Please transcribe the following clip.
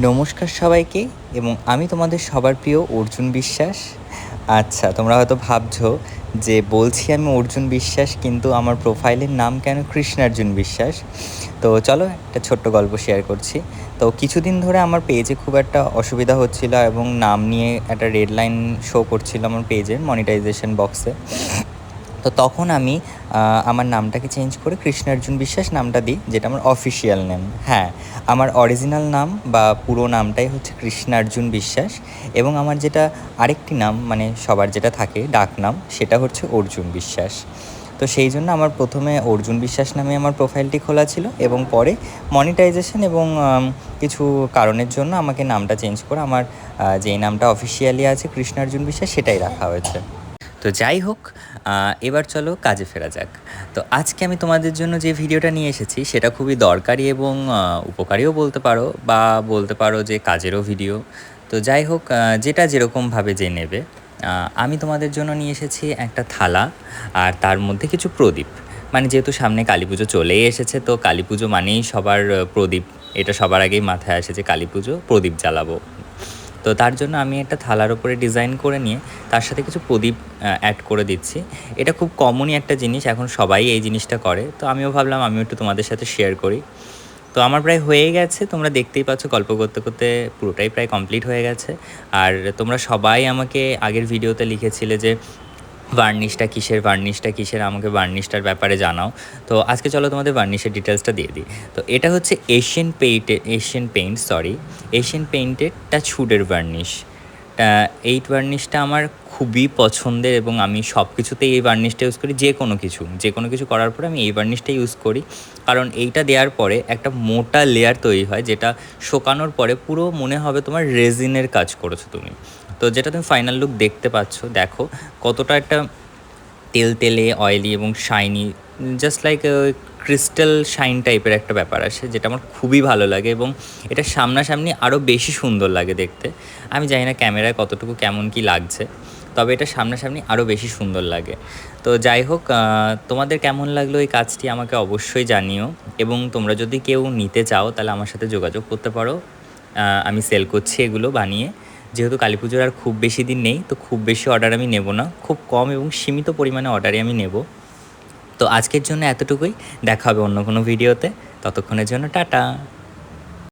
নমস্কার সবাইকে এবং আমি তোমাদের সবার প্রিয় অর্জুন বিশ্বাস। আচ্ছা তোমরা হয়তো ভাবছ যে বলছি আমি অর্জুন বিশ্বাস, কিন্তু আমার প্রোফাইলের নাম কেন কৃষ্ণার্জুন বিশ্বাস? তো চলো একটা ছোট্ট গল্প শেয়ার করছি। তো কিছুদিন ধরে আমার পেজে খুব একটা অসুবিধা হচ্ছিল এবং নাম নিয়ে একটা রেড লাইন শো করছিল আমার পেজের মনিটাইজেশন বক্সে তো তখন আমি আমার নামটাকে চেঞ্জ করে কৃষ্ণার্জুন বিশ্বাস নামটা দিই, যেটা আমার অফিসিয়াল নেম হ্যাঁ আমার অরিজিনাল নাম বা পুরো নামটাই হচ্ছে কৃষ্ণার্জুন বিশ্বাস এবং আমার যেটা আরেকটি নাম মানে সবার যেটা থাকে, ডাক নাম, সেটা হচ্ছে অর্জুন বিশ্বাস। তো সেই জন্য আমার প্রথমে অর্জুন বিশ্বাস নামে আমার প্রোফাইলটি খোলা ছিল এবং পরে মনিটাইজেশন এবং কিছু কারণের জন্য আমাকে নামটা চেঞ্জ করে আমার যেই নামটা অফিসিয়ালি আছে কৃষ্ণার্জুন বিশ্বাস, সেটাই রাখা হয়েছে। তো যাই হোক এবার চলো কাজে ফেরা যাক। তো আজকে আমি তোমাদের জন্য যে ভিডিওটা নিয়ে এসেছি, সেটা খুবই দরকারি এবং উপকারীও বলতে পারো বা বলতে পারো যে কাজেরও ভিডিও। তো যাই হোক যেটা যেরকমভাবে যে নেবে। আমি তোমাদের জন্য নিয়ে এসেছি একটা থালা আর তার মধ্যে কিছু প্রদীপ। মানে যেহেতু সামনে কালী পুজো চলেই এসেছে, তো কালী পুজো মানেই সবার প্রদীপ। এটা সবার আগেই মাথায় আসে যে কালী পুজো প্রদীপ জ্বালাবো। তো তার জন্য আমি একটা থালার উপরে ডিজাইন করে নিয়ে তার সাথে কিছু প্রদীপ অ্যাড করে দিচ্ছি। এটা খুব কমনই একটা জিনিস, এখন সবাই এই জিনিসটা করে। তো আমিও ভাবলাম আমিও একটু তোমাদের সাথে শেয়ার করি। তো আমার প্রায় হয়ে গেছে, তোমরা দেখতেই পাচ্ছ গল্প করতে করতে পুরোটাই প্রায় কমপ্লিট হয়ে গেছে। আর তোমরা সবাই আমাকে আগের ভিডিওতে লিখেছিলে যে ভার্নিশটা কিসের ভার্নিশটা কিসের, আমাকে ভার্নিশটার ব্যাপারে জানাও। তো আজকে চলো তোমাদের ভার্নিশের ডিটেলসটা দিয়ে দিই। তো এটা হচ্ছে এশিয়ান পেইন্টে এশিয়ান পেইন্ট সরি এশিয়ান পেইন্টের টাচ হুডের ভার্নিশ এই ভার্নিশটা আমার খুবই পছন্দের এবং আমি সব কিছুতেই এই ভার্নিশটা ইউজ করি যে কোনো কিছু। যে কোনো কিছু করার পরে আমি এই ভার্নিশটা ইউজ করি। কারণ এইটা দেওয়ার পরে একটা মোটা লেয়ার তৈরি হয়, যেটা শোকানোর পরে পুরো মনে হবে তোমার রেজিনের কাজ করেছ তুমি। তো যেটা তুমি ফাইনাল লুক দেখতে পাচ্ছ, দেখো কতটা একটা তেল তেলে অয়েলি এবং shiny just like crystal shine টাইপের একটা ব্যাপার আসে, যেটা আমার খুবই ভালো লাগে এবং এটা সামনাসামনি আরও বেশি সুন্দর লাগে দেখতে। আমি জানি না ক্যামেরায় কতটুকু কেমন কি লাগছে, তবে এটা সামনাসামনি আরও বেশি সুন্দর লাগে। তো যাই হোক তোমাদের কেমন লাগল এই কাজটি আমাকে অবশ্যই জানিও এবং তোমরা যদি কেউ নিতে চাও তাহলে আমার সাথে যোগাযোগ করতে পারো। আমি সেল করছি এগুলো বানিয়ে। যেহেতু কালী পুজোর আর খুব বেশি দিন নেই, তো খুব বেশি অর্ডার আমি নেব না। খুব কম এবং সীমিত পরিমাণে অর্ডারই আমি নেব। তো আজকের জন্য এতটুকুই। দেখা হবে অন্য কোনো ভিডিওতে ততক্ষণের জন্য টাটা।